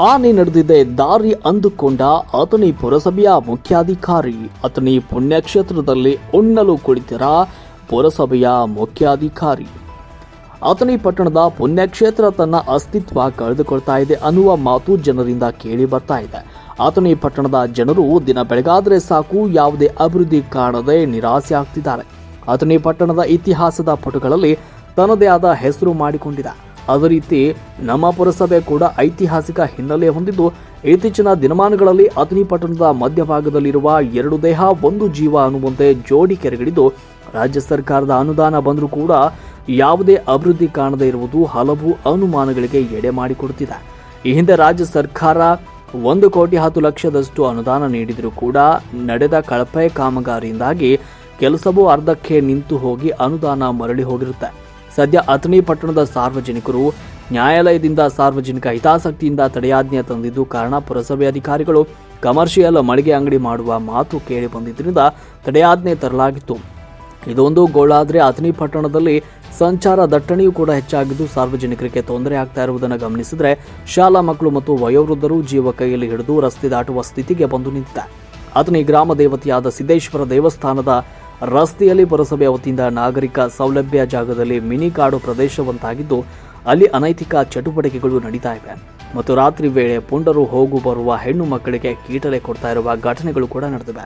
ಆನೆ ನಡೆದಿದೆ ದಾರಿ ಅಂದುಕೊಂಡ ಅಥಣಿ ಪುರಸಭೆಯ ಮುಖ್ಯಾಧಿಕಾರಿ. ಅಥಣಿ ಪುಣ್ಯಕ್ಷೇತ್ರದಲ್ಲಿ ಉಣ್ಣಲು ಕುಳಿತಿರ ಪುರಸಭೆಯ ಮುಖ್ಯಾಧಿಕಾರಿ. ಅಥಣಿ ಪಟ್ಟಣದ ಪುಣ್ಯಕ್ಷೇತ್ರ ತನ್ನ ಅಸ್ತಿತ್ವ ಕಳೆದುಕೊಳ್ತಾ ಇದೆ ಅನ್ನುವ ಮಾತು ಜನರಿಂದ ಕೇಳಿ ಬರ್ತಾ ಇದೆ. ಅಥಣಿ ಪಟ್ಟಣದ ಜನರು ದಿನ ಬೆಳಗಾದರೆ ಸಾಕು, ಯಾವುದೇ ಅಭಿವೃದ್ಧಿ ಕಾಣದೆ ನಿರಾಸೆ ಆಗ್ತಿದ್ದಾರೆ. ಅಥಣಿ ಪಟ್ಟಣದ ಇತಿಹಾಸದ ಪುಟಗಳಲ್ಲಿ ತನ್ನದೇ ಆದ ಹೆಸರು ಮಾಡಿಕೊಂಡಿದೆ. ಅದೇ ರೀತಿ ನಮ್ಮ ಪುರಸಭೆ ಕೂಡ ಐತಿಹಾಸಿಕ ಹಿನ್ನೆಲೆ ಹೊಂದಿದ್ದು, ಇತ್ತೀಚಿನ ದಿನಮಾನಗಳಲ್ಲಿ ಅಥಣಿ ಪಟ್ಟಣದ ಮಧ್ಯಭಾಗದಲ್ಲಿರುವ ಎರಡು ದೇಹ, ಒಂದು ಜೀವ ಅನ್ನುವಂತೆ ಜೋಡಿ ಕೆರೆಗಳಿದ್ದು ರಾಜ್ಯ ಸರ್ಕಾರದ ಅನುದಾನ ಬಂದರೂ ಕೂಡ ಯಾವುದೇ ಅಭಿವೃದ್ಧಿ ಕಾಣದೇ ಇರುವುದು ಹಲವು ಅನುಮಾನಗಳಿಗೆ ಎಡೆ ಮಾಡಿಕೊಡುತ್ತಿದೆ. ಈ ಹಿಂದೆ ರಾಜ್ಯ ಸರ್ಕಾರ ಒಂದು ಕೋಟಿ ಹತ್ತು ಲಕ್ಷದಷ್ಟು ಅನುದಾನ ನೀಡಿದರೂ ಕೂಡ ನಡೆದ ಕಳಪೆ ಕಾಮಗಾರಿಯಿಂದಾಗಿ ಕೆಲಸವೂ ಅರ್ಧಕ್ಕೆ ನಿಂತು ಹೋಗಿ ಅನುದಾನ ಮರಳಿ ಹೋಗಿರುತ್ತೆ. ಸದ್ಯ ಅಥಣಿ ಪಟ್ಟಣದ ಸಾರ್ವಜನಿಕರು ನ್ಯಾಯಾಲಯದಿಂದ ಸಾರ್ವಜನಿಕ ಹಿತಾಸಕ್ತಿಯಿಂದ ತಡೆಯಾಜ್ಞೆ ತಂದಿದ್ದು ಕಾರಣ ಪುರಸಭೆ ಅಧಿಕಾರಿಗಳು ಕಮರ್ಷಿಯಲ್ ಮಳಿಗೆ ಅಂಗಡಿ ಮಾಡುವ ಮಾತು ಕೇಳಿ ಬಂದಿದ್ದರಿಂದ ತಡೆಯಾಜ್ಞೆ ತರಲಾಗಿತ್ತು. ಇದೊಂದು ಗೋಳಾದ್ರೆ ಅಥಣಿ ಪಟ್ಟಣದಲ್ಲಿ ಸಂಚಾರ ದಟ್ಟಣೆಯೂ ಕೂಡ ಹೆಚ್ಚಾಗಿದ್ದು ಸಾರ್ವಜನಿಕರಿಗೆ ತೊಂದರೆ ಆಗ್ತಾ ಇರುವುದನ್ನು ಗಮನಿಸಿದ್ರೆ ಶಾಲಾ ಮಕ್ಕಳು ಮತ್ತು ವಯೋವೃದ್ಧರು ಜೀವ ಕೈಯಲ್ಲಿ ಹಿಡಿದು ರಸ್ತೆ ದಾಟುವ ಸ್ಥಿತಿಗೆ ಬಂದು ನಿಂತಿದೆ ಅಥಣಿ ಗ್ರಾಮ ದೇವತೆಯಾದ ಸಿದ್ದೇಶ್ವರ ದೇವಸ್ಥಾನದ ರಸ್ತೆಯಲ್ಲಿ ಪುರಸಭೆಯ ವತಿಯಿಂದ ನಾಗರಿಕ ಸೌಲಭ್ಯ ಜಾಗದಲ್ಲಿ ಮಿನಿ ಕಾಡು ಪ್ರದೇಶವಂತಾಗಿದ್ದು, ಅಲ್ಲಿ ಅನೈತಿಕ ಚಟುವಟಿಕೆಗಳು ನಡೀತಾ ಇವೆ. ಮತ್ತು ರಾತ್ರಿ ವೇಳೆ ಪುಂಡರು ಹೋಗು ಬರುವ ಹೆಣ್ಣು ಮಕ್ಕಳಿಗೆ ಕೀಟಲೆ ಕೊಡ್ತಾ ಇರುವ ಘಟನೆಗಳು ಕೂಡ ನಡೆದಿವೆ.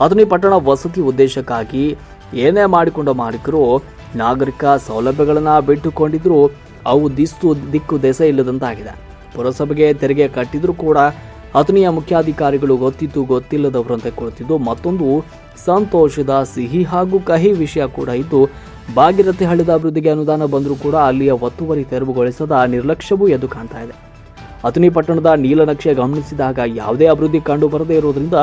ಅದನ್ನು ಪಟ್ಟಣ ವಸತಿ ಉದ್ದೇಶಕ್ಕಾಗಿ ಏನೇ ಮಾಡಿಕೊಂಡ ಮಾಲೀಕರು ನಾಗರಿಕ ಸೌಲಭ್ಯಗಳನ್ನು ಬಿಟ್ಟುಕೊಂಡಿದ್ರು ಅವು ದಿಸ್ತು ದಿಕ್ಕು ದೆಸೆ ಇಲ್ಲದಂತಾಗಿದೆ. ಪುರಸಭೆಗೆ ತೆರಿಗೆ ಕಟ್ಟಿದ್ರೂ ಕೂಡ ಅಥಣಿಯ ಮುಖ್ಯಾಧಿಕಾರಿಗಳು ಗೊತ್ತಿತ್ತು ಗೊತ್ತಿಲ್ಲದವರಂತೆ ಕುಳಿತಿದ್ದು ಮತ್ತೊಂದು ಸಂತೋಷದ ಸಿಹಿ ಹಾಗೂ ಕಹಿ ವಿಷಯ ಕೂಡ ಇದ್ದು, ಭಾಗೀರಥಿ ಹಳ್ಳಿದ ಅಭಿವೃದ್ಧಿಗೆ ಅನುದಾನ ಬಂದರೂ ಕೂಡ ಅಲ್ಲಿಯ ಒತ್ತುವರಿ ತೆರವುಗೊಳಿಸದ ನಿರ್ಲಕ್ಷ್ಯವೂ ಎದ್ದು ಕಾಣ್ತಾ ಇದೆ. ಅಥಣಿ ಪಟ್ಟಣದ ನೀಲನಕ್ಷೆ ಗಮನಿಸಿದಾಗ ಯಾವುದೇ ಅಭಿವೃದ್ಧಿ ಕಂಡು ಬರದೇ ಇರುವುದರಿಂದ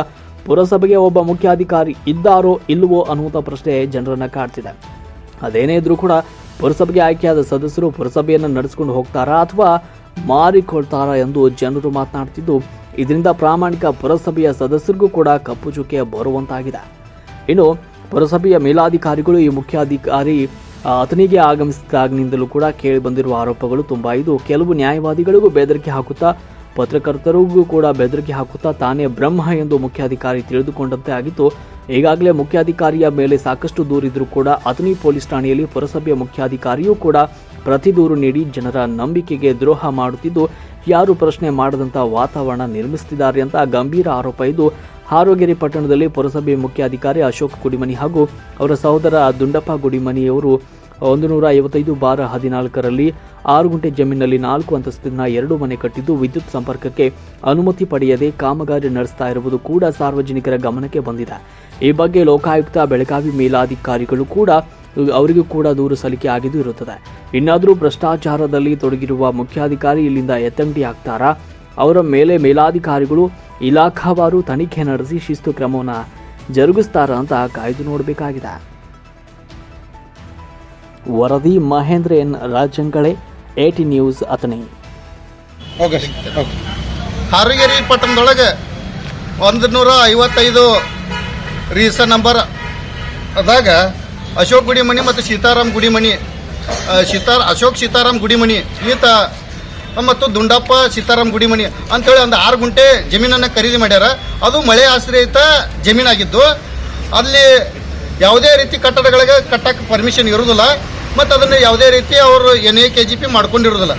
ಪುರಸಭೆಗೆ ಒಬ್ಬ ಮುಖ್ಯಾಧಿಕಾರಿ ಇದ್ದಾರೋ ಇಲ್ಲವೋ ಅನ್ನುವಂಥ ಪ್ರಶ್ನೆ ಜನರನ್ನು ಕಾಡ್ತಿದೆ. ಅದೇನೇ ಇದ್ರೂ ಕೂಡ ಪುರಸಭೆಗೆ ಆಯ್ಕೆಯಾದ ಸದಸ್ಯರು ಪುರಸಭೆಯನ್ನು ನಡೆಸಿಕೊಂಡು ಹೋಗ್ತಾರಾ ಅಥವಾ ಮಾರಿಕೊಳ್ತಾರಾ ಎಂದು ಜನರು ಮಾತನಾಡ್ತಿದ್ದು ಇದರಿಂದ ಪ್ರಾಮಾಣಿಕ ಪುರಸಭೆಯ ಸದಸ್ಯರಿಗೂ ಕೂಡ ಕಪ್ಪು ಚುಕ್ಕೆ ಬರುವಂತಾಗಿದೆ ಇನ್ನು ಪುರಸಭೆಯ ಮೇಲಾಧಿಕಾರಿಗಳು ಈ ಮುಖ್ಯಾಧಿಕಾರಿ ಅತನಿಗೆ ಆಗಮಿಸಿದಾಗಿನಿಂದಲೂ ಕೂಡ ಕೇಳಿ ಬಂದಿರುವ ಆರೋಪಗಳು ತುಂಬ. ಇದು ಕೆಲವು ನ್ಯಾಯವಾದಿಗಳಿಗೂ ಬೆದರಿಕೆ ಹಾಕುತ್ತಾ, ಪತ್ರಕರ್ತರಿಗೂ ಕೂಡ ಬೆದರಿಕೆ ಹಾಕುತ್ತಾ ತಾನೇ ಬ್ರಹ್ಮ ಎಂದು ಮುಖ್ಯಾಧಿಕಾರಿ ತಿಳಿದುಕೊಂಡಂತೆ ಆಗಿತ್ತು. ಈಗಾಗಲೇ ಮುಖ್ಯಾಧಿಕಾರಿಯ ಮೇಲೆ ಸಾಕಷ್ಟು ದೂರಿದ್ರೂ ಕೂಡ ಅತನಿ ಪೊಲೀಸ್ ಠಾಣೆಯಲ್ಲಿ ಪುರಸಭೆಯ ಮುಖ್ಯಾಧಿಕಾರಿಯೂ ಕೂಡ ಪ್ರತಿ ದೂರು ನೀಡಿ ಜನರ ನಂಬಿಕೆಗೆ ದ್ರೋಹ ಮಾಡುತ್ತಿದ್ದು ಯಾರು ಪ್ರಶ್ನೆ ಮಾಡದಂತ ವಾತಾವರಣ ನಿರ್ಮಿಸುತ್ತಿದ್ದಾರೆ ಅಂತ ಗಂಭೀರ ಆರೋಪ ಇದ್ದು, ಹಾರೋಗೆರೆ ಪಟ್ಟಣದಲ್ಲಿ ಪುರಸಭೆ ಮುಖ್ಯಾಧಿಕಾರಿ ಅಶೋಕ್ ಗುಡಿಮನಿ ಹಾಗೂ ಅವರ ಸಹೋದರ ದುಂಡಪ್ಪ ಗುಡಿಮನಿಯವರು ಒಂದು ನೂರ ಐವತ್ತೈದು ಬಾರ ಹದಿನಾಲ್ಕರಲ್ಲಿ ಆರು ಗುಂಟೆ ಜಮೀನಿನಲ್ಲಿ ನಾಲ್ಕು ಅಂತಸ್ತಿನ ಎರಡು ಮನೆ ಕಟ್ಟಿದ್ದು, ವಿದ್ಯುತ್ ಸಂಪರ್ಕಕ್ಕೆ ಅನುಮತಿ ಪಡೆಯದೆ ಕಾಮಗಾರಿ ನಡೆಸ್ತಾ ಇರುವುದು ಕೂಡ ಸಾರ್ವಜನಿಕರ ಗಮನಕ್ಕೆ ಬಂದಿದೆ. ಈ ಬಗ್ಗೆ ಲೋಕಾಯುಕ್ತ, ಬೆಳಗಾವಿ ಮೇಲಾಧಿಕಾರಿಗಳು ಕೂಡ ಅವರಿಗೂ ಕೂಡ ದೂರು ಸಲ್ಲಿಕೆ ಆಗಿದ್ದು ಇರುತ್ತದೆ. ಇನ್ನಾದರೂ ಭ್ರಷ್ಟಾಚಾರದಲ್ಲಿ ತೊಡಗಿರುವ ಮುಖ್ಯಾಧಿಕಾರಿ ಇಲ್ಲಿಂದ ಎತ್ತಂಗಡಿ ಆಗ್ತಾರಾ? ಅವರ ಮೇಲೆ ಮೇಲಾಧಿಕಾರಿಗಳು ಇಲಾಖಾವಾರು ತನಿಖೆ ನಡೆಸಿ ಶಿಸ್ತು ಕ್ರಮವನ್ನು ಜರುಗಿಸ್ತಾರ ಅಂತ ಕಾಯ್ದು ನೋಡಬೇಕಾಗಿದೆ. ವರದಿ ಮಹೇಂದ್ರ ಎನ್ ರಾಜಂಗಳೆ ಏಟಿ ನ್ಯೂಸ್ ಅತನಿ ಹಾರಗೇರಿ ಪಟ್ಟಣದೊಳಗೆ ಒಂದು ನೂರ ಐವತ್ತೈದು ರೀಸನ್ ನಂಬರ್ ಅದಾಗ ಅಶೋಕ್ ಗುಡಿಮಣಿ ಮತ್ತು ಸೀತಾರಾಮ್ ಗುಡಿಮಣಿ ಸೀತಾರ ಅಶೋಕ್ ಸೀತಾರಾಮ್ ಗುಡಿಮಣಿ, ಈತ ಮತ್ತು ದುಂಡಪ್ಪ ಸೀತಾರಾಮ್ ಗುಡಿಮಣಿ ಅಂಥೇಳಿ ಒಂದು ಆರು ಗುಂಟೆ ಜಮೀನನ್ನು ಖರೀದಿ ಮಾಡ್ಯಾರ. ಅದು ಮಳೆ ಆಶ್ರಯಿತ ಜಮೀನಾಗಿದ್ದು, ಅಲ್ಲಿ ಯಾವುದೇ ರೀತಿ ಕಟ್ಟಡಗಳಿಗೆ ಕಟ್ಟಕ್ಕೆ ಪರ್ಮಿಷನ್ ಇರೋದಿಲ್ಲ ಮತ್ತು ಅದನ್ನು ಯಾವುದೇ ರೀತಿ ಅವರು N A K G P ಮಾಡ್ಕೊಂಡಿರೋದಿಲ್ಲ.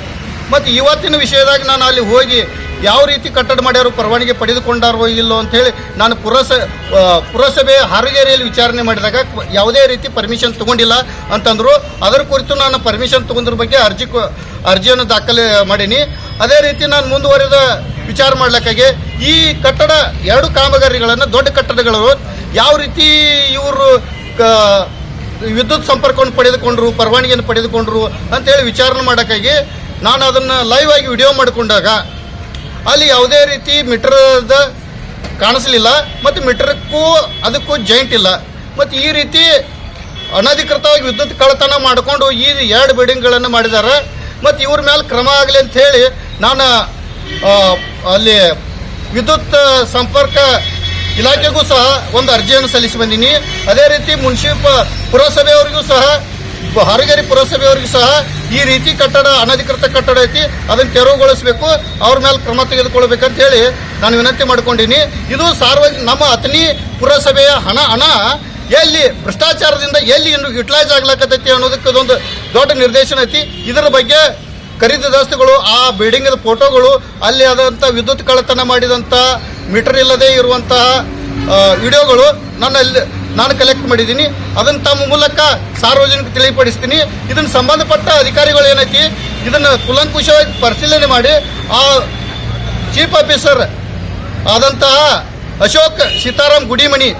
ಮತ್ತು ಇವತ್ತಿನ ವಿಷಯದಾಗ ನಾನು ಅಲ್ಲಿ ಹೋಗಿ ಯಾವ ರೀತಿ ಕಟ್ಟಡ ಮಾಡ್ಯಾರು ಪರವಾನಗಿ ಪಡೆದುಕೊಂಡಾರೋ ಇಲ್ಲೋ ಅಂಥೇಳಿ ನಾನು ಪುರಸ ಪುರಸಭೆ ಹಾರಗೇರಿಯಲ್ಲಿ ವಿಚಾರಣೆ ಮಾಡಿದಾಗ ಯಾವುದೇ ರೀತಿ ಪರ್ಮಿಷನ್ ತೊಗೊಂಡಿಲ್ಲ ಅಂತಂದರು. ಅದರ ಕುರಿತು ನಾನು ಪರ್ಮಿಷನ್ ತೊಗೊಂಡ್ರ ಬಗ್ಗೆ ಅರ್ಜಿ ಅರ್ಜಿಯನ್ನು ದಾಖಲೆ ಮಾಡೀನಿ. ಅದೇ ರೀತಿ ನಾನು ಮುಂದುವರೆದ ವಿಚಾರ ಮಾಡ್ಲಿಕ್ಕಾಗಿ ಈ ಕಟ್ಟಡ ಎರಡು ಕಾಮಗಾರಿಗಳನ್ನು ದೊಡ್ಡ ಕಟ್ಟಡಗಳು ಯಾವ ರೀತಿ ಇವರು ವಿದ್ಯುತ್ ಸಂಪರ್ಕವನ್ನು ಪಡೆದುಕೊಂಡ್ರು, ಪರವಾನಗಿಯನ್ನು ಪಡೆದುಕೊಂಡ್ರು ಅಂತೇಳಿ ವಿಚಾರಣೆ ಮಾಡೋಕ್ಕಾಗಿ ನಾನು ಅದನ್ನು ಲೈವ್ ಆಗಿ ವಿಡಿಯೋ ಮಾಡಿಕೊಂಡಾಗ ಅಲ್ಲಿ ಯಾವುದೇ ರೀತಿ ಮೀಟರ್ದ ಕಾಣಿಸ್ಲಿಲ್ಲ, ಮತ್ತು ಮೀಟರ್ಕ್ಕೂ ಅದಕ್ಕೂ ಜಾಯಿಂಟ್ ಇಲ್ಲ. ಮತ್ತು ಈ ರೀತಿ ಅನಧಿಕೃತವಾಗಿ ವಿದ್ಯುತ್ ಕಳ್ಳತನ ಮಾಡಿಕೊಂಡು ಈ ಎರಡು ಬಿಲ್ಡಿಂಗ್ಗಳನ್ನು ಮಾಡಿದ್ದಾರೆ. ಮತ್ತು ಇವ್ರ ಮೇಲೆ ಕ್ರಮ ಆಗಲಿ ಅಂತ ಹೇಳಿ ನಾನು ಅಲ್ಲಿ ವಿದ್ಯುತ್ ಸಂಪರ್ಕ ಇಲಾಖೆಗೂ ಸಹ ಒಂದು ಅರ್ಜಿಯನ್ನು ಸಲ್ಲಿಸಿ ಬಂದೀನಿ. ಅದೇ ರೀತಿ ಮುನ್ಸಿಪ ಪುರಸಭೆಯವರಿಗೂ ಸಹ ಹಾರಗೇರಿ ಪುರಸಭೆಯವರಿಗೂ ಸಹ ಈ ರೀತಿ ಕಟ್ಟಡ, ಅನಧಿಕೃತ ಕಟ್ಟಡ ಐತಿ. ಅದನ್ನು ತೆರವುಗೊಳಿಸಬೇಕು. ಅವ್ರ ಮೇಲೆ ಕ್ರಮ ತೆಗೆದುಕೊಳ್ಬೇಕಂತ ಹೇಳಿ ನಾನು ವಿನಂತಿ ಮಾಡ್ಕೊಂಡಿನಿ. ಇದು ಸಾರ್ವಜನಿಕ ನಮ್ಮ ಅತನಿ ಪುರಸಭೆಯ ಹಣ ಹಣ ಎಲ್ಲಿ ಭ್ರಷ್ಟಾಚಾರದಿಂದ ಎಲ್ಲಿ ಇನ್ನು ಯುಟಿಲೈಸ್ ಆಗ್ಲಕತ್ತೈತಿ ಅನ್ನೋದಕ್ಕೆ ಅದೊಂದು ದೊಡ್ಡ ನಿರ್ದೇಶನ ಐತಿ. ಇದರ ಬಗ್ಗೆ ಖರೀದಿದಾಸ್ತುಗಳು ಆ ಬಿಲ್ಡಿಂಗದ ಫೋಟೋಗಳು, ಅಲ್ಲಿ ಆದಂಥ ವಿದ್ಯುತ್ ಕಳ್ಳತನ ಮಾಡಿದಂಥ ಮೀಟರ್ ಇಲ್ಲದೆ ಇರುವಂತಹ ವಿಡಿಯೋಗಳು ನನ್ನಲ್ಲಿ ನಾನು ಕಲೆಕ್ಟ್ ಮಾಡಿದ್ದೀನಿ. ಅದನ್ನು ತಮ್ಮ ಮೂಲಕ ಸಾರ್ವಜನಿಕ ತಿಳಿಪಡಿಸ್ತೀನಿ. ಇದನ್ನು ಸಂಬಂಧಪಟ್ಟ ಅಧಿಕಾರಿಗಳು ಏನೈತಿ, ಇದನ್ನು ಕುಲಂಕುಷವಾಗಿ ಪರಿಶೀಲನೆ ಮಾಡಿ, ಆ ಚೀಫ್ ಆಫೀಸರ್ ಆದಂತಹ ಅಶೋಕ್ ಸೀತಾರಾಮ್ ಗುಡಿಮಣಿ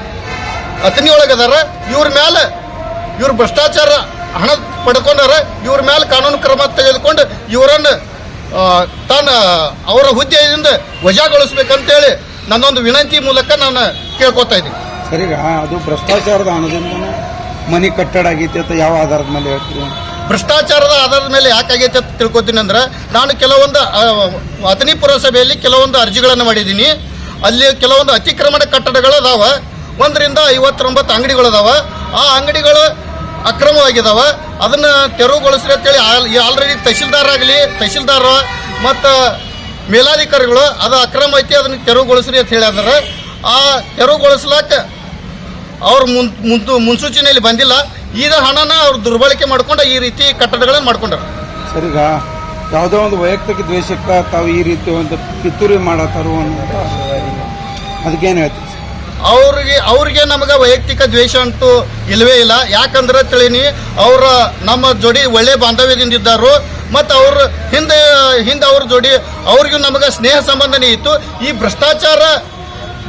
ಅತನಿ ಒಳಗದಾರ ಇವ್ರ ಮೇಲೆ ಇವ್ರ ಭ್ರಷ್ಟಾಚಾರ ಹಣ ಪಡ್ಕೊಂಡಾರ. ಇವ್ರ ಮೇಲೆ ಕಾನೂನು ಕ್ರಮ ತೆಗೆದುಕೊಂಡು ಇವರನ್ನು ತಾನ ಅವರ ಹುದ್ದೆಯಿಂದ ವಜಾಗೊಳಿಸ್ಬೇಕಂತೇಳಿ ನನ್ನೊಂದು ವಿನಂತಿ ಮೂಲಕ ನಾನು ಕೇಳ್ಕೊತಾ ಇದ್ದೀನಿ. ಸರ್ ಈಗ ಅದು ಭ್ರಷ್ಟಾಚಾರದ ಹಣದಿಂದ ಮನೆ ಕಟ್ಟಡ ಆಗೈತಿ ಅಂತ ಯಾವ ಆಧಾರದ ಮೇಲೆ ಹೇಳ್ತೀರಿ? ಭ್ರಷ್ಟಾಚಾರದ ಆಧಾರದ ಮೇಲೆ ಯಾಕಾಗೈತೆ ಅಂತ ತಿಳ್ಕೊತೀನಿ ಅಂದ್ರೆ ನಾನು ಕೆಲವೊಂದು ಅಥಣಿ ಪುರಸಭೆಯಲ್ಲಿ ಕೆಲವೊಂದು ಅರ್ಜಿಗಳನ್ನು ಮಾಡಿದ್ದೀನಿ. ಅಲ್ಲಿ ಕೆಲವೊಂದು ಅತಿಕ್ರಮಣ ಕಟ್ಟಡಗಳು ಅದಾವ ಒಂದರಿಂದ ಐವತ್ತೊಂಬತ್ತು ಅಂಗಡಿಗಳು ಅದಾವ ಆ ಅಂಗಡಿಗಳು ಅಕ್ರಮವಾಗಿದಾವ. ಅದನ್ನ ತೆರವುಗೊಳಿಸ್ರಿ ಅಂತೇಳಿ ಆಲ್ರೆಡಿ ತಹಶೀಲ್ದಾರ್ ಆಗಲಿ, ತಹಶೀಲ್ದಾರ ಮತ್ತು ಮೇಲಾಧಿಕಾರಿಗಳು ಅದು ಅಕ್ರಮ ಐತಿ, ಅದನ್ನ ತೆರವುಗೊಳಿಸ್ರಿ ಅಂತ ಹೇಳಿದಾರೆ ಆ ತೆರವುಗೊಳಿಸ್ಲಾಕ ಅವ್ರ ಮುನ್ ಮುಂತು ಮುನ್ಸೂಚನೆಯಲ್ಲಿ ಬಂದಿಲ್ಲ. ಈಗ ಹಣನ ಅವ್ರು ದುರ್ಬಳಕೆ ಮಾಡ್ಕೊಂಡು ಈ ರೀತಿ ಕಟ್ಟಡಗಳನ್ನು ಮಾಡ್ಕೊಂಡ್ರು ಸರಿಗ ಯಾವುದೋ ಒಂದು ವೈಯಕ್ತಿಕ ದ್ವೇಷಕ್ಕೆ ತಾವು ಈ ರೀತಿ ಒಂದು ಕಿತ್ತೂರಿ ಮಾಡತ್ತಾರು ಅಂತ ಅದಕ್ಕೇನು ಹೇಳ್ತೀವಿ ಅವ್ರಿಗೆ ಅವ್ರಿಗೆ ನಮಗೆ ವೈಯಕ್ತಿಕ ದ್ವೇಷ ಅಂತೂ ಇಲ್ಲವೇ ಇಲ್ಲ. ಯಾಕಂದ್ರೆ ತಿಳಿನಿ ಅವರ ನಮ್ಮ ಜೋಡಿ ಒಳ್ಳೆ ಬಾಂಧವ್ಯದಿಂದ ಇದ್ದಾರು. ಮತ್ತು ಅವ್ರ ಹಿಂದೆ ಹಿಂದೆ ಅವ್ರ ಜೋಡಿ ಅವ್ರಿಗೂ ನಮಗೆ ಸ್ನೇಹ ಸಂಬಂಧನೇ ಇತ್ತು. ಈ ಭ್ರಷ್ಟಾಚಾರ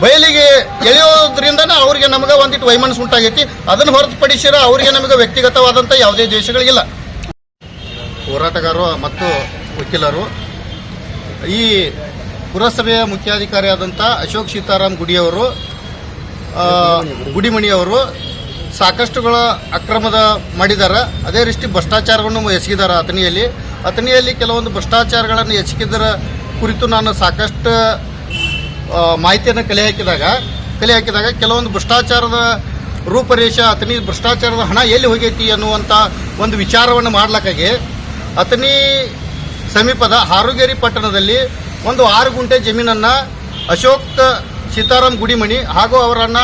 ಬಯಲಿಗೆ ಎಳೆಯೋದ್ರಿಂದನೇ ಅವ್ರಿಗೆ ನಮಗೆ ಒಂದಿಟ್ಟು ವೈಮನಸ್ಸು ಉಂಟಾಗೈತಿ. ಅದನ್ನು ಹೊರತುಪಡಿಸಿರ ಅವರಿಗೆ ನಮಗೆ ವ್ಯಕ್ತಿಗತವಾದಂಥ ಯಾವುದೇ ದ್ವೇಷಗಳಿಗಿಲ್ಲ ಹೋರಾಟಗಾರರು ಮತ್ತು ವಕೀಲರು. ಈ ಪುರಸಭೆಯ ಮುಖ್ಯಾಧಿಕಾರಿಯಾದಂಥ ಅಶೋಕ್ ಸೀತಾರಾಮ್ ಗುಡಿಯವರು ಗುಡಿಮಣಿಯವರು ಸಾಕಷ್ಟುಗಳ ಅಕ್ರಮದ ಮಾಡಿದ್ದಾರೆ ಅದೇ ರೀತಿ ಭ್ರಷ್ಟಾಚಾರವನ್ನು ಎಸಗಿದ್ದಾರೆ ಅತನಿಯಲ್ಲಿ ಅತನಿಯಲ್ಲಿ ಕೆಲವೊಂದು ಭ್ರಷ್ಟಾಚಾರಗಳನ್ನು ಎಸಗಿದ್ದರ ಕುರಿತು ನಾನು ಸಾಕಷ್ಟು ಮಾಹಿತಿಯನ್ನು ಕಲೆ ಹಾಕಿದಾಗ ಕಲೆ ಹಾಕಿದಾಗ ಕೆಲವೊಂದು ಭ್ರಷ್ಟಾಚಾರದ ರೂಪರೇಷ ಅತನಿ ಭ್ರಷ್ಟಾಚಾರದ ಹಣ ಎಲ್ಲಿ ಹೋಗೈತಿ ಅನ್ನುವಂಥ ಒಂದು ವಿಚಾರವನ್ನು ಮಾಡ್ಲಕ್ಕಾಗಿ ಅತನಿ ಸಮೀಪದ ಹಾರುಗೇರಿ ಪಟ್ಟಣದಲ್ಲಿ ಒಂದು ಆರು ಗುಂಟೆ ಜಮೀನನ್ನು ಅಶೋಕ್ ಸೀತಾರಾಮ್ ಗುಡಿಮಣಿ ಹಾಗೂ ಅವರನ್ನ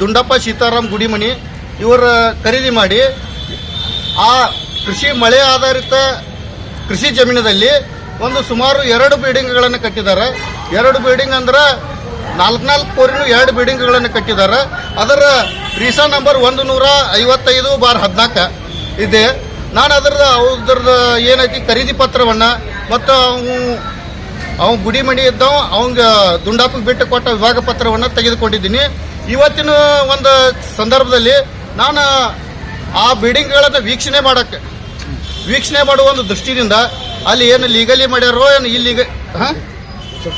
ದುಂಡಪ್ಪ ಸೀತಾರಾಮ್ ಗುಡಿಮಣಿ ಇವರ ಖರೀದಿ ಮಾಡಿ ಆ ಕೃಷಿ ಮಳೆ ಆಧಾರಿತ ಕೃಷಿ ಜಮೀನದಲ್ಲಿ ಒಂದು ಸುಮಾರು ಎರಡು ಬಿಲ್ಡಿಂಗ್ಗಳನ್ನು ಕಟ್ಟಿದ್ದಾರೆ. ಎರಡು ಬಿಲ್ಡಿಂಗ್ ಅಂದ್ರೆ ನಾಲ್ಕು ನಾಲ್ಕು ಕೋರಿನೂ ಎರಡು ಬಿಲ್ಡಿಂಗ್ಗಳನ್ನು ಕಟ್ಟಿದ್ದಾರೆ ಅದರ ರೀಸಾ ನಂಬರ್ ಒಂದು ನೂರ ಐವತ್ತೈದು ಬಾರ್ ಹದಿನಾಲ್ಕು ಇದೆ. ನಾನು ಅದರದ ಅದ್ರದ್ದು ಏನೈತಿ ಖರೀದಿ ಪತ್ರವನ್ನು ಮತ್ತು ಅವು ಅವ್ನು ಗುಡಿ ಮಣಿ ಇದ್ದವ, ಅವಂಗೆ ದುಂಡಾಪಿಗೆ ಬಿಟ್ಟು ಕೊಟ್ಟ ವಿಭಾಗ ಪತ್ರವನ್ನು ತೆಗೆದುಕೊಂಡಿದ್ದೀನಿ. ಇವತ್ತಿನ ಒಂದು ಸಂದರ್ಭದಲ್ಲಿ ನಾನು ಆ ಬಿಲ್ಡಿಂಗ್ಗಳನ್ನು ವೀಕ್ಷಣೆ ಮಾಡೋಕ್ಕೆ ವೀಕ್ಷಣೆ ಮಾಡುವ ಒಂದು ದೃಷ್ಟಿಯಿಂದ ಅಲ್ಲಿ ಏನು ಲೀಗಲಿ ಮಾಡ್ಯಾರೋ ಏನು ಇಲ್ಲಿಗ ಹಾಂ?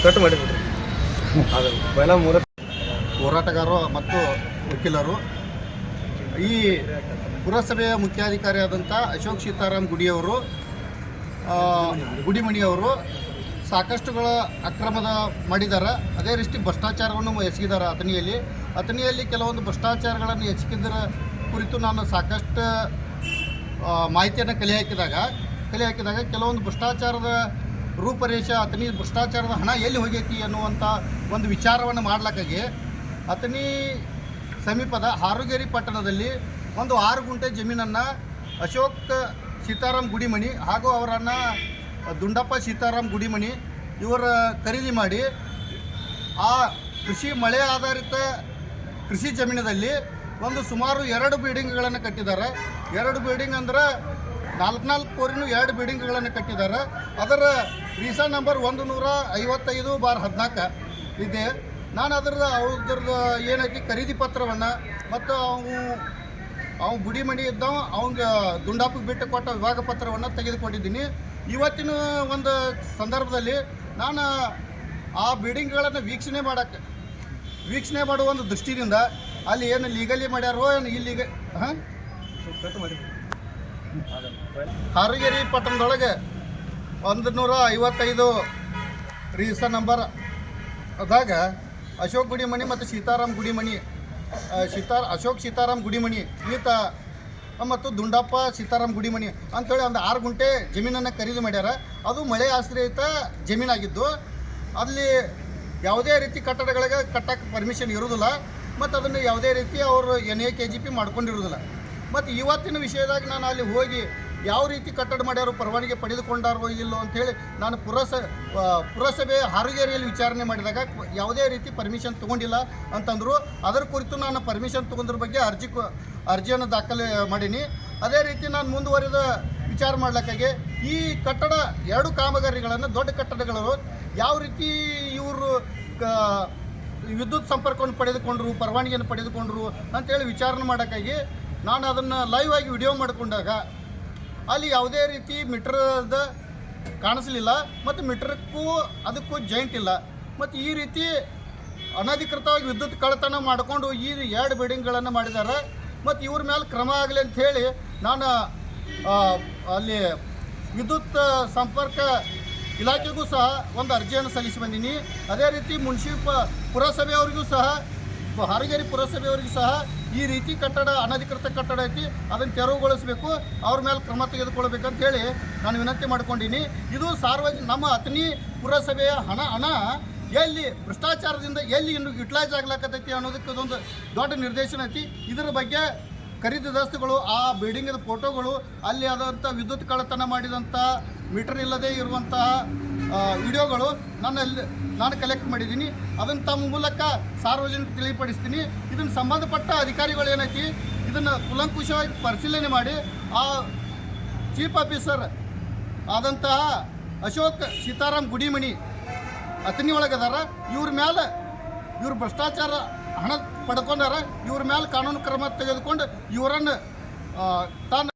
ಕಟ್ ಮಾಡಿದ್ರಿ ಅದು ಬಯಲ ಮೂರ ಹೋರಾಟಗಾರರು ಮತ್ತು ವಕೀಲರು. ಈ ಪುರಸಭೆಯ ಮುಖ್ಯಾಧಿಕಾರಿಯಾದಂಥ ಅಶೋಕ್ ಸೀತಾರಾಮ್ ಗುಡಿಯವರು ಗುಡಿಮಣಿಯವರು ಸಾಕಷ್ಟುಗಳ ಅಕ್ರಮದ ಮಾಡಿದ್ದಾರೆ ಅದೇ ರೀತಿ ಭ್ರಷ್ಟಾಚಾರವನ್ನು ಎಸಗಿದ್ದಾರೆ ಅಥಣಿಯಲ್ಲಿ. ಅತನಿಯಲ್ಲಿ ಕೆಲವೊಂದು ಭ್ರಷ್ಟಾಚಾರಗಳನ್ನು ಎಸಗಿದ್ದರ ಕುರಿತು ನಾನು ಸಾಕಷ್ಟು ಮಾಹಿತಿಯನ್ನು ಕಲೆ ಹಾಕಿದಾಗ ಕಲೆ ಹಾಕಿದಾಗ ಕೆಲವೊಂದು ಭ್ರಷ್ಟಾಚಾರದ ರೂಪರೇಷ ಅತನಿ ಭ್ರಷ್ಟಾಚಾರದ ಹಣ ಎಲ್ಲಿ ಹೋಗೈತಿ ಅನ್ನುವಂಥ ಒಂದು ವಿಚಾರವನ್ನು ಮಾಡ್ಲಕ್ಕಾಗಿ ಅತನಿ ಸಮೀಪದ ಹಾರುಗೇರಿ ಪಟ್ಟಣದಲ್ಲಿ ಒಂದು ಆರು ಗುಂಟೆ ಜಮೀನನ್ನು ಅಶೋಕ್ ಸೀತಾರಾಮ್ ಗುಡಿಮಣಿ ಹಾಗೂ ಅವರನ್ನು ದುಂಡಪ್ಪ ಸೀತಾರಾಮ್ ಗುಡಿಮಣಿ ಇವರ ಖರೀದಿ ಮಾಡಿ ಆ ಕೃಷಿ ಮಳೆ ಆಧಾರಿತ ಕೃಷಿ ಜಮೀನದಲ್ಲಿ ಒಂದು ಸುಮಾರು ಎರಡು ಬಿಲ್ಡಿಂಗ್ಗಳನ್ನು ಕಟ್ಟಿದ್ದಾರೆ. ಎರಡು ಬಿಲ್ಡಿಂಗ್ ಅಂದ್ರೆ ನಾಲ್ಕು ನಾಲ್ಕು ಕೋರಿನೂ ಎರಡು ಬಿಲ್ಡಿಂಗ್ಗಳನ್ನು ಕಟ್ಟಿದ್ದಾರೆ. ಅದರ ರೀಸನ್ ನಂಬರ್ ಒಂದು ನೂರ ಐವತ್ತೈದು ಬಾರ್ ಹದಿನಾಲ್ಕು ಇದೆ. ನಾನು ಅದರ, ಅವ್ರದ್ದು ಏನೈತಿ ಖರೀದಿ ಪತ್ರವನ್ನು ಮತ್ತು ಅವು ಅವ್ನು ಬುಡಿ ಮಣಿ ಇದ್ದವ ಅವ್ನಿಗೆ ದುಂಡಾಪಿಗೆ ಬಿಟ್ಟು ಕೊಟ್ಟ ವಿಭಾಗ ಪತ್ರವನ್ನು ತೆಗೆದುಕೊಂಡಿದ್ದೀನಿ. ಇವತ್ತಿನ ಒಂದು ಸಂದರ್ಭದಲ್ಲಿ ನಾನು ಆ ಬಿಲ್ಡಿಂಗ್ಗಳನ್ನು ವೀಕ್ಷಣೆ ಮಾಡೋಕ್ಕೆ, ವೀಕ್ಷಣೆ ಮಾಡುವ ಒಂದು ದೃಷ್ಟಿಯಿಂದ ಅಲ್ಲಿ ಏನು ಲೀಗಲಿ ಮಾಡ್ಯಾರೋ ಏನು ಇಲ್ಲಿಗೆ, ಹಾಂ? ಪೈಲ ಹಾರಗೇರಿ ಪಟ್ಟಣದೊಳಗೆ ಒಂದು ನೂರ ಐವತ್ತೈದು ರೀಸ ನಂಬರ್ ಅದಾಗ ಅಶೋಕ್ ಗುಡಿಮಣಿ ಮತ್ತು ಸೀತಾರಾಮ್ ಗುಡಿಮಣಿ ಸೀತಾರ್ ಅಶೋಕ್ ಸೀತಾರಾಮ್ ಗುಡಿಮಣಿ, ಈತ ಮತ್ತು ದುಂಡಪ್ಪ ಸೀತಾರಾಮ್ ಗುಡಿಮಣಿ ಅಂಥೇಳಿ ಒಂದು ಆರು ಗುಂಟೆ ಜಮೀನನ್ನು ಖರೀದಿ ಮಾಡ್ಯಾರ. ಅದು ಮಳೆ ಆಶ್ರಯಿತ ಜಮೀನಾಗಿದ್ದು, ಅಲ್ಲಿ ಯಾವುದೇ ರೀತಿ ಕಟ್ಟಡಗಳಿಗೆ ಕಟ್ಟಕ್ಕೆ ಪರ್ಮಿಷನ್ ಇರೋದಿಲ್ಲ ಮತ್ತು ಅದನ್ನು ಯಾವುದೇ ರೀತಿ ಅವರು N A K G P ಮಾಡ್ಕೊಂಡಿರೋದಿಲ್ಲ. ಮತ್ತು ಇವತ್ತಿನ ವಿಷಯದಾಗ ನಾನು ಅಲ್ಲಿ ಹೋಗಿ ಯಾವ ರೀತಿ ಕಟ್ಟಡ ಮಾಡ್ಯಾರೋ ಪರವಾನಿಗೆ ಪಡೆದುಕೊಂಡಾರೋ ಇಲ್ಲೋ ಅಂಥೇಳಿ ನಾನು ಪುರಸ ಪುರಸಭೆ ಹಾರುಗೇರಿಯಲ್ಲಿ ವಿಚಾರಣೆ ಮಾಡಿದಾಗ ಯಾವುದೇ ರೀತಿ ಪರ್ಮಿಷನ್ ತೊಗೊಂಡಿಲ್ಲ ಅಂತಂದರು. ಅದರ ಕುರಿತು ನಾನು ಪರ್ಮಿಷನ್ ತೊಗೊಂಡ್ರ ಬಗ್ಗೆ ಅರ್ಜಿ ಅರ್ಜಿಯನ್ನು ದಾಖಲೆ ಮಾಡೀನಿ. ಅದೇ ರೀತಿ ನಾನು ಮುಂದುವರಿದ ವಿಚಾರ ಮಾಡ್ಲಿಕ್ಕಾಗಿ ಈ ಕಟ್ಟಡ ಎರಡು ಕಾಮಗಾರಿಗಳನ್ನು ದೊಡ್ಡ ಕಟ್ಟಡಗಳು ಯಾವ ರೀತಿ ಇವರು ವಿದ್ಯುತ್ ಸಂಪರ್ಕವನ್ನು ಪಡೆದುಕೊಂಡರು, ಪರವಾನಗಿಯನ್ನು ಪಡೆದುಕೊಂಡರು ಅಂತೇಳಿ ವಿಚಾರಣೆ ಮಾಡೋಕ್ಕಾಗಿ ನಾನು ಅದನ್ನು ಲೈವ್ ಆಗಿ ವಿಡಿಯೋ ಮಾಡಿಕೊಂಡಾಗ ಅಲ್ಲಿ ಯಾವುದೇ ರೀತಿ ಮೀಟ್ರದ ಕಾಣಿಸ್ಲಿಲ್ಲ ಮತ್ತು ಮೀಟ್ರಕ್ಕೂ ಅದಕ್ಕೂ ಜಾಯಿಂಟ್ ಇಲ್ಲ. ಮತ್ತು ಈ ರೀತಿ ಅನಧಿಕೃತವಾಗಿ ವಿದ್ಯುತ್ ಕಳ್ಳತನ ಮಾಡಿಕೊಂಡು ಈ ಎರಡು ಬಿಲ್ಡಿಂಗ್ಗಳನ್ನು ಮಾಡಿದ್ದಾರೆ. ಮತ್ತು ಇವ್ರ ಮೇಲೆ ಕ್ರಮ ಆಗಲಿ ಅಂತ ಹೇಳಿ ನಾನು ಅಲ್ಲಿ ವಿದ್ಯುತ್ ಸಂಪರ್ಕ ಇಲಾಖೆಗೂ ಸಹ ಒಂದು ಅರ್ಜಿಯನ್ನು ಸಲ್ಲಿಸಿ ಬಂದೀನಿ. ಅದೇ ರೀತಿ ಮುನ್ಸಿಪ ಪುರಸಭೆಯವರಿಗೂ ಸಹ, ಹಾರಗೇರಿ ಪುರಸಭೆಯವರಿಗೂ ಸಹ ಈ ರೀತಿ ಕಟ್ಟಡ, ಅನಧಿಕೃತ ಕಟ್ಟಡ ಐತಿ, ಅದನ್ನು ತೆರವುಗೊಳಿಸಬೇಕು, ಅವ್ರ ಮೇಲೆ ಕ್ರಮ ತೆಗೆದುಕೊಳ್ಬೇಕಂತ ಹೇಳಿ ನಾನು ವಿನಂತಿ ಮಾಡ್ಕೊಂಡೀನಿ. ಇದು ಸಾರ್ವಜನಿಕ ನಮ್ಮ ಅತನಿ ಪುರಸಭೆಯ ಹಣ ಹಣ ಎಲ್ಲಿ ಭ್ರಷ್ಟಾಚಾರದಿಂದ ಎಲ್ಲಿ ಇನ್ನು ಯುಟಿಲೈಸ್ ಆಗ್ಲಾಕತ್ತೈತಿ ಅನ್ನೋದಕ್ಕೆ ಇದೊಂದು ದೊಡ್ಡ ನಿರ್ದೇಶನ ಐತಿ. ಇದರ ಬಗ್ಗೆ ಖರೀದಿದಸ್ತುಗಳು ಆ ಬಿಲ್ಡಿಂಗದ ಫೋಟೋಗಳು ಅಲ್ಲಿ ಆದಂಥ ವಿದ್ಯುತ್ ಕಳ್ಳತನ ಮಾಡಿದಂಥ ಮೀಟರ್ ಇಲ್ಲದೆ ಇರುವಂತಹ ವಿಡಿಯೋಗಳು ನನ್ನಲ್ಲಿ ನಾನು ಕಲೆಕ್ಟ್ ಮಾಡಿದ್ದೀನಿ. ಅದನ್ನು ತಮ್ಮ ಮೂಲಕ ಸಾರ್ವಜನಿಕ ತಿಳಿಪಡಿಸ್ತೀನಿ. ಇದನ್ನು ಸಂಬಂಧಪಟ್ಟ ಅಧಿಕಾರಿಗಳು ಏನೈತಿ, ಇದನ್ನು ಕುಲಂಕುಷವಾಗಿ ಪರಿಶೀಲನೆ ಮಾಡಿ, ಆ ಚೀಫ್ ಆಫೀಸರ್ ಆದಂತಹ ಅಶೋಕ್ ಸೀತಾರಾಮ್ ಗುಡಿಮಣಿ ಅತನಿ ಒಳಗದಾರ ಇವ್ರ ಮೇಲೆ ಇವ್ರು ಭ್ರಷ್ಟಾಚಾರ ಹಣ ಪಡ್ಕೊಂಡಾರ. ಇವ್ರ ಮೇಲೆ ಕಾನೂನು ಕ್ರಮ ತೆಗೆದುಕೊಂಡು ಇವರನ್ನು ತಾನು